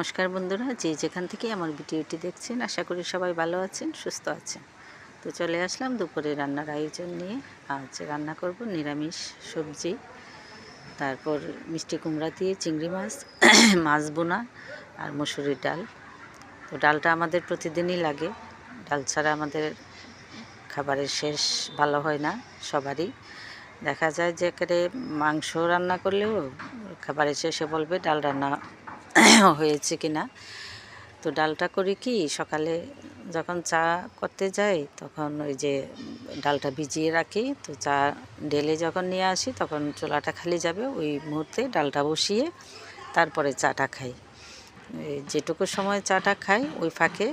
নমস্কার বন্ধুরা, যে যেখান থেকে আমার ভিডিওটি দেখছেন, আশা করি সবাই ভালো আছেন, সুস্থ আছেন। তো চলে আসলাম দুপুরে রান্নার আয়োজন নিয়ে। আজ রান্না করব নিরামিষ সবজি, তারপর মিষ্টি কুমড়া দিয়ে চিংড়ি মাছ মাছ বোনা আর মুসুরির ডাল। তো ডালটা আমাদের প্রতিদিনই লাগে, ডাল ছাড়া আমাদের খাবারের শেষ ভালো হয় না সবারই। দেখা যায় যে একেবারে মাংস রান্না করলেও খাবারের শেষে বলবে ডাল রান্না হয়েছে কি না? তো ডালটা করি কি, সকালে যখন চা করতে যাই, তখন ওই যে ডালটা ভিজিয়ে রাখি। তো চা ডেলে যখন নিয়ে আসি, তখন চোলাটা খালি যাবে। ওই মুহূর্তে ডালটা বসিয়ে তারপরে চাটা খাই। যেটুকু সময় চাটা খাই, ওই ফাঁকে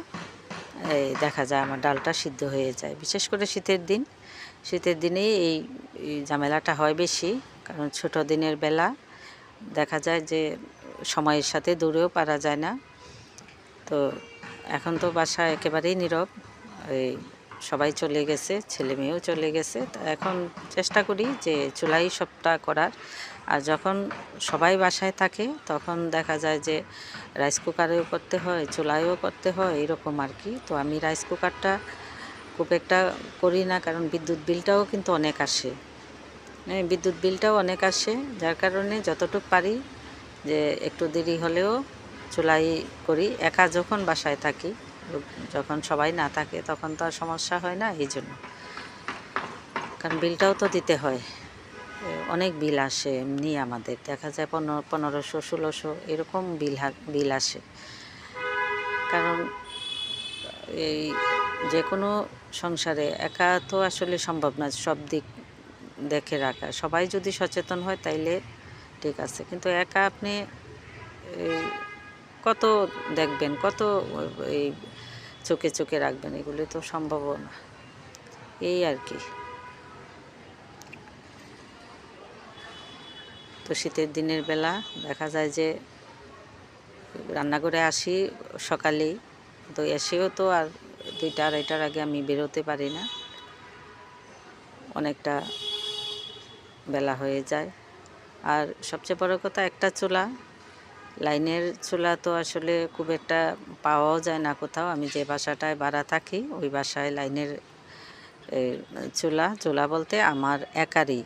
দেখা যায় আমার ডালটা সিদ্ধ হয়ে যায়। বিশেষ করে শীতের দিন। শীতের এই এই ঝামেলাটা হয় বেশি, কারণ ছোট দিনের বেলা দেখা যায় যে সময়ের সাথে দূরেও পারা যায় না। তো এখন তো বাসা একেবারেই নীরব। এই সবাই চলে গেছে ছেলে মেয়েও চলে গেছে। তো এখন চেষ্টা করি যে চুলাই সবটা করার। আর যখন সবাই বাসায় থাকে তখন দেখা যায় যে রাইস কুকারেও করতে হয় চুলায়ও করতে হয় এরকম আর কি। তো আমি রাইস কুকারটা খুব একটা করি না কারণ বিদ্যুৎ বিলটাও কিন্তু অনেক আসে। হ্যাঁ, বিদ্যুৎ বিলটাও অনেক আসে। যার কারণে যতটুকু পারি যে একটু দেরি হলেও চুলাই করি। একা যখন বাসায় থাকি যখন সবাই না থাকে তখন তো আর সমস্যা হয় না, এই জন্য। কারণ বিলটাও তো দিতে হয়। অনেক বিল আসে এমনি আমাদের। দেখা যায় পনেরো, পনেরোশো, ষোলোশো এরকম বিল বিল আসে। কারণ এই যে কোনো সংসারে একা তো আসলে সম্ভব না, সব দিক দেখে রাখা। সবাই যদি সচেতন হয় তাইলে ঠিক আছে, কিন্তু একা আপনি কত দেখবেন, কত, এই, চোখে চোখে রাখবেন, এগুলি তো সম্ভব না। এই আর কি। তো শীতের দিনের বেলা দেখা যায় যে রান্না করে আসি সকালেই, তো এসেও তো আর দুইটা, আড়াইটার আগে আমি বেরোতে পারি না। অনেকটা বেলা হয়ে যায়। আর সবচেয়ে বড় কথা একটা চুলা। লাইনের চুলা তো আসলে খুব একটা পাওয়াও যায় না কোথাও। আমি যে বাসাটায় ভাড়া থাকি, ওই বাসায় লাইনের চুলা চুলা বলতে আমার একারই।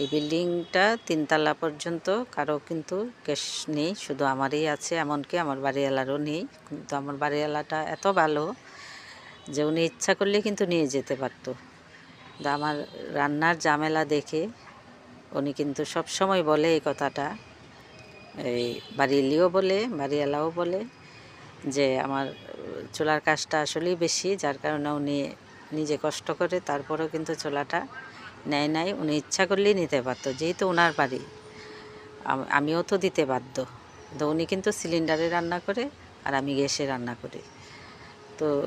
এই বিল্ডিংটা তিনতলা পর্যন্ত, কারও কিন্তু গ্যাস নেই, শুধু আমারই আছে, এমনকি আমার বাড়িওয়ালারও নেই। কিন্তু আমার বাড়িওয়ালাটা এত ভালো যে উনি ইচ্ছা করলে কিন্তু নিয়ে যেতে পারতো। আমার রান্নার ঝামেলা দেখে উনি কিন্তু সব সময় বলে এই কথাটা। এই বাড়িলিও বলে, বাড়িওয়ালাও বলে যে আমার চুলার কাজটা আসলেই বেশি, যার কারণে উনি নিজে কষ্ট করে তারপরেও কিন্তু চুলাটা নেয় নাই। উনি ইচ্ছা করলেই নিতে পারতো যেহেতু ওনার বাড়ি। আমিও তো দিতে বাধ্য। তো উনি কিন্তু সিলিন্ডারে রান্না করে আর আমি গ্যাসে রান্না করি। তো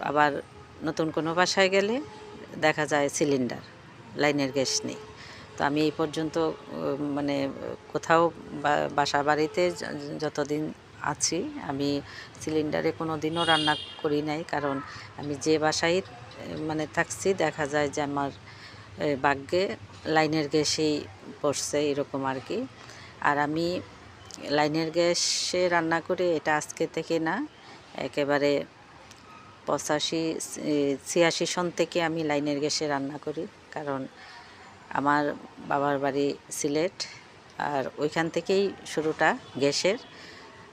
আবার নতুন কোনো বাসায় গেলে দেখা যায় সিলিন্ডার, লাইনের গ্যাস নেই। তো আমি এই পর্যন্ত মানে কোথাও বাসা বাড়িতে যতদিন আছি আমি সিলিন্ডারে কোনো দিনও রান্না করি নাই। কারণ আমি যে বাসায় মানে থাকছি দেখা যায় যে আমার এ, ভাগ্যে লাইনের গ্যাসেই পড়ছে এরকম আর কি। আর আমি লাইনের গ্যাসে রান্না করে এটা আজকে থেকে না একেবারে পঁচাশি ছিয়াশি সন থেকে আমি লাইনের গ্যাসে রান্না করি। কারণ আমার বাবার বাড়ি সিলেট, আর ওইখান থেকেই শুরুটা গ্যাসের।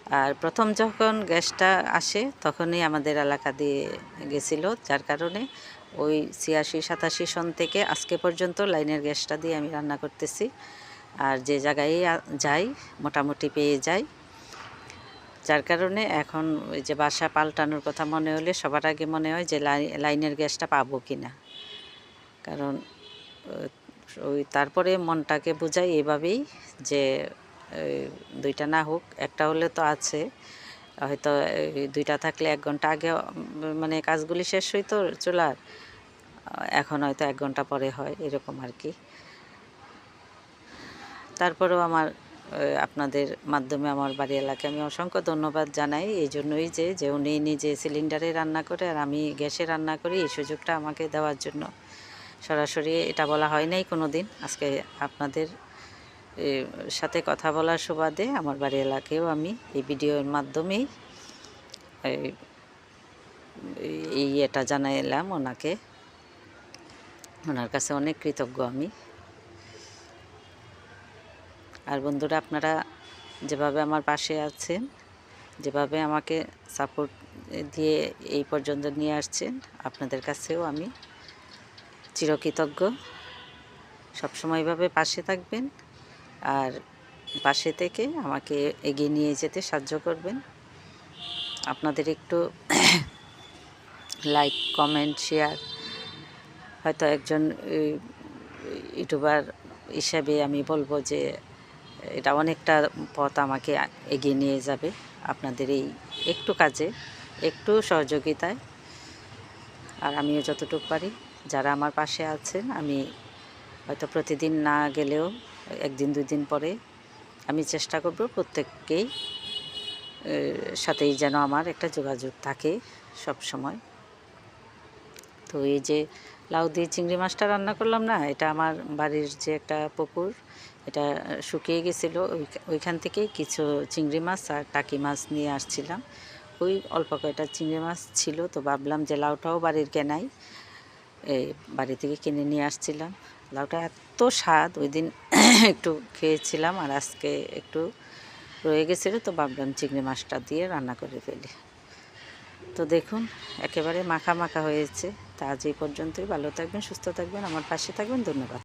আর প্রথম যখন গ্যাসটা আসে, তখনই আমাদের এলাকা দিয়ে গেছিল, যার কারণে ওই ছিয়াশি, সাতাশি সন থেকে আজকে পর্যন্ত লাইনের গ্যাসটা দিয়ে আমি রান্না করতেছি। আর যে জায়গায় যাই, মোটামুটি পেয়ে যাই। যার কারণে এখন ওই যে বাসা পাল্টানোর কথা মনে হলে সবার আগে মনে হয় যে লাই- লাইনের গ্যাসটা পাবো কি না কারণ ওই তারপরে মনটাকে বোঝাই এভাবেই যে দুইটা না হোক, একটা হলে তো আছে। হয়তো দুইটা থাকলে এক ঘণ্টা আগে মানে কাজগুলি শেষ হইতো চুলার, এখন হয়তো এক ঘণ্টা পরে হয়, এরকম আর কি। তারপরেও আমার আপনাদের মাধ্যমে আমার বাড়ি এলাকায় আমি অসংখ্য ধন্যবাদ জানাই। এই জন্যই যে যে উনি নিজে সিলিন্ডারে রান্না করে আর আমি গ্যাসে রান্না করি, এই সুযোগটা আমাকে দেওয়ার জন্য। সরাসরি এটা বলা হয় নাই কোনো দিন আজকে আপনাদের সাথে কথা বলার সুবাদে আমার বাড়ি এলাকায়ও আমি এই ভিডিওর মাধ্যমেই এই এটা জানাইলাম ওনাকে। ওনার কাছে অনেক কৃতজ্ঞ আমি। আর বন্ধুরা, আপনারা যেভাবে আমার পাশে আছেন, যেভাবে আমাকে সাপোর্ট দিয়ে এই পর্যন্ত নিয়ে আসছেন, আপনাদের কাছেও আমি চিরকৃতজ্ঞ। সবসময় এভাবে পাশে থাকবেন আর পাশে থেকে আমাকে এগিয়ে নিয়ে যেতে সাহায্য করবেন। আপনাদের একটু লাইক কমেন্ট শেয়ার হয়তো একজন ইউটিউবার হিসাবে আমি বলব যে এটা অনেকটা পথ আমাকে এগিয়ে নিয়ে যাবে আপনাদের এই একটু কাজে, একটু সহযোগিতায়। আর আমিও যতটুকু পারি। যারা আমার পাশে আছেন, আমি হয়তো প্রতিদিন না গেলেও একদিন দুই দিন পরে আমি চেষ্টা করব প্রত্যেককেই সাথেই যেন আমার একটা যোগাযোগ থাকে সব সময় তো এই যে লাউ দিয়ে চিংড়ি মাছটা রান্না করলাম না, এটা আমার বাড়ির যে একটা পুকুর, এটা শুকিয়ে গেছিল, ওই- ওইখান থেকেই কিছু চিংড়ি মাছ আর টাকি মাছ নিয়ে আসছিলাম। ওই অল্প কয়টা চিংড়ি মাছ ছিল, তো ভাবলাম যে লাউটাও বাড়ির কেনাই। এই বাড়ি থেকে কিনে নিয়ে আসছিলাম। লাউটা এত স্বাদ, ওই দিন একটু খেয়েছিলাম আর আজকে একটু রয়ে গেছিল, তো ভাবলাম চিংড়ি মাছটা দিয়ে রান্না করে ফেলি। তো দেখুন, একেবারে মাখা মাখা হয়েছে। তা আজ এই পর্যন্তই। ভালো থাকবেন, সুস্থ থাকবেন, আমার পাশে থাকবেন। ধন্যবাদ।